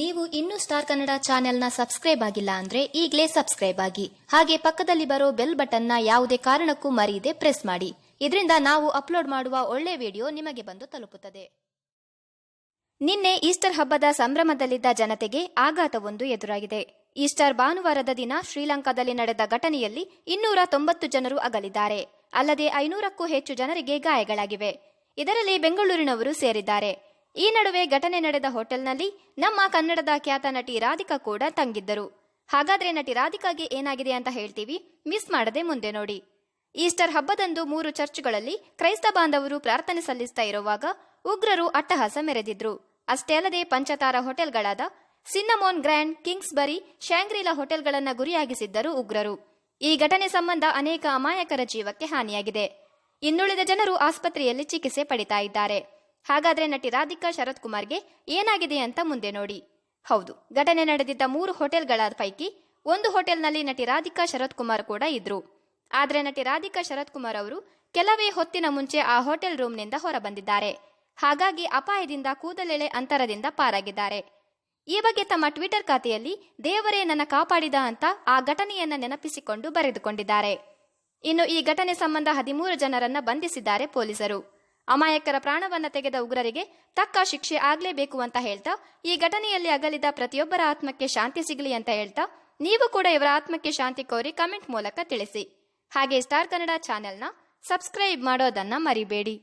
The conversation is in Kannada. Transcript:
ನೀವು ಇನ್ನೂ ಸ್ಟಾರ್ ಕನ್ನಡ ಚಾನೆಲ್ನ ಸಬ್ಸ್ಕ್ರೈಬ್ ಆಗಿಲ್ಲ ಅಂದ್ರೆ ಈಗಲೇ ಸಬ್ಸ್ಕ್ರೈಬ್ ಆಗಿ. ಹಾಗೆ ಪಕ್ಕದಲ್ಲಿ ಬರೋ ಬೆಲ್ ಬಟನ್ನ ಯಾವುದೇ ಕಾರಣಕ್ಕೂ ಮರೆಯದೆ ಪ್ರೆಸ್ ಮಾಡಿ. ಇದರಿಂದ ನಾವು ಅಪ್ಲೋಡ್ ಮಾಡುವ ಒಳ್ಳೆ ವಿಡಿಯೋ ನಿಮಗೆ ಬಂದು ತಲುಪುತ್ತದೆ. ನಿನ್ನೆ ಈಸ್ಟರ್ ಹಬ್ಬದ ಸಂಭ್ರಮದಲ್ಲಿದ್ದ ಜನತೆಗೆ ಆಘಾತವೊಂದು ಎದುರಾಗಿದೆ. ಈಸ್ಟರ್ ಭಾನುವಾರದ ದಿನ ಶ್ರೀಲಂಕಾದಲ್ಲಿ ನಡೆದ ಘಟನೆಯಲ್ಲಿ ಇನ್ನೂರ ತೊಂಬತ್ತು ಜನರು ಅಗಲಿದ್ದಾರೆ. ಅಲ್ಲದೆ ಐನೂರಕ್ಕೂ ಹೆಚ್ಚು ಜನರಿಗೆ ಗಾಯಗಳಾಗಿವೆ. ಇದರಲ್ಲಿ ಬೆಂಗಳೂರಿನವರು ಸೇರಿದ್ದಾರೆ. ಈ ನಡುವೆ ಘಟನೆ ನಡೆದ ಹೋಟೆಲ್ನಲ್ಲಿ ನಮ್ಮ ಕನ್ನಡದ ಖ್ಯಾತ ನಟಿ ರಾಧಿಕಾ ಕೂಡ ತಂಗಿದ್ದರು. ಹಾಗಾದ್ರೆ ನಟಿ ರಾಧಿಕಾಗೆ ಏನಾಗಿದೆ ಅಂತ ಹೇಳ್ತೀವಿ? ಮಿಸ್ ಮಾಡದೆ ಮುಂದೆ ನೋಡಿ. ಈಸ್ಟರ್ ಹಬ್ಬದಂದು ಮೂರು ಚರ್ಚ್ಗಳಲ್ಲಿ ಕ್ರೈಸ್ತ ಬಾಂಧವರು ಪ್ರಾರ್ಥನೆ ಸಲ್ಲಿಸ್ತಾ ಇರುವಾಗ ಉಗ್ರರು ಅಟ್ಟಹಾಸ ಮೆರೆದಿದ್ರು. ಅಷ್ಟೇ ಅಲ್ಲದೆ ಪಂಚತಾರ ಹೋಟೆಲ್ಗಳಾದ ಸಿನ್ನಮೋನ್ ಗ್ರ್ಯಾಂಡ್, ಕಿಂಗ್ಸ್ಬರಿ ಶಾಂಗ್ರಿಲಾ ಹೋಟೆಲ್ಗಳನ್ನ ಗುರಿಯಾಗಿಸಿದ್ದರು ಉಗ್ರರು. ಈ ಘಟನೆ ಸಂಬಂಧ ಅನೇಕ ಅಮಾಯಕರ ಜೀವಕ್ಕೆ ಹಾನಿಯಾಗಿದೆ. ಇನ್ನುಳಿದ ಜನರು ಆಸ್ಪತ್ರೆಯಲ್ಲಿ ಚಿಕಿತ್ಸೆ ಪಡಿತಾ ಇದ್ದಾರೆ. ಹಾಗಾದ್ರೆ ನಟಿ ರಾಧಿಕಾ ಶರತ್ ಕುಮಾರ್ಗೆ ಏನಾಗಿದೆ ಅಂತ ಮುಂದೆ ನೋಡಿ. ಹೌದು, ಘಟನೆ ನಡೆದಿದ್ದ ಮೂರು ಹೋಟೆಲ್ಗಳ ಪೈಕಿ ಒಂದು ಹೋಟೆಲ್ನಲ್ಲಿ ನಟಿ ರಾಧಿಕಾ ಶರತ್ ಕುಮಾರ್ ಕೂಡ ಇದ್ರು. ಆದ್ರೆ ನಟಿ ರಾಧಿಕಾ ಶರತ್ ಕುಮಾರ್ ಅವರು ಕೆಲವೇ ಹೊತ್ತಿನ ಮುಂಚೆ ಆ ಹೋಟೆಲ್ ರೂಮ್ನಿಂದ ಹೊರಬಂದಿದ್ದಾರೆ. ಹಾಗಾಗಿ ಅಪಾಯದಿಂದ ಕೂದಲೆಳೆ ಅಂತರದಿಂದ ಪಾರಾಗಿದ್ದಾರೆ. ಈ ಬಗ್ಗೆ ತಮ್ಮ ಟ್ವಿಟರ್ ಖಾತೆಯಲ್ಲಿ ದೇವರೇ ನನ್ನ ಕಾಪಾಡಿದ ಅಂತ ಆ ಘಟನೆಯನ್ನ ನೆನಪಿಸಿಕೊಂಡು ಬರೆದುಕೊಂಡಿದ್ದಾರೆ. ಇನ್ನು ಈ ಘಟನೆ ಸಂಬಂಧ ಹದಿಮೂರು ಜನರನ್ನ ಬಂಧಿಸಿದ್ದಾರೆ ಪೊಲೀಸರು. ಅಮಾಯಕರ ಪ್ರಾಣವನ್ನ ತೆಗೆದ ಉಗ್ರರಿಗೆ ತಕ್ಕ ಶಿಕ್ಷೆ ಆಗ್ಲೇಬೇಕು ಅಂತ ಹೇಳ್ತಾ, ಈ ಘಟನೆಯಲ್ಲಿ ಅಗಲಿದ ಪ್ರತಿಯೊಬ್ಬರ ಆತ್ಮಕ್ಕೆ ಶಾಂತಿ ಸಿಗಲಿ ಅಂತ ಹೇಳ್ತಾ, ನೀವು ಕೂಡ ಇವರ ಆತ್ಮಕ್ಕೆ ಶಾಂತಿ ಕೋರಿ ಕಮೆಂಟ್ ಮೂಲಕ ತಿಳಿಸಿ. ಹಾಗೆ ಸ್ಟಾರ್ ಕನ್ನಡ ಚಾನೆಲ್ನ ಸಬ್ಸ್ಕ್ರೈಬ್ ಮಾಡೋದನ್ನ ಮರಿಬೇಡಿ.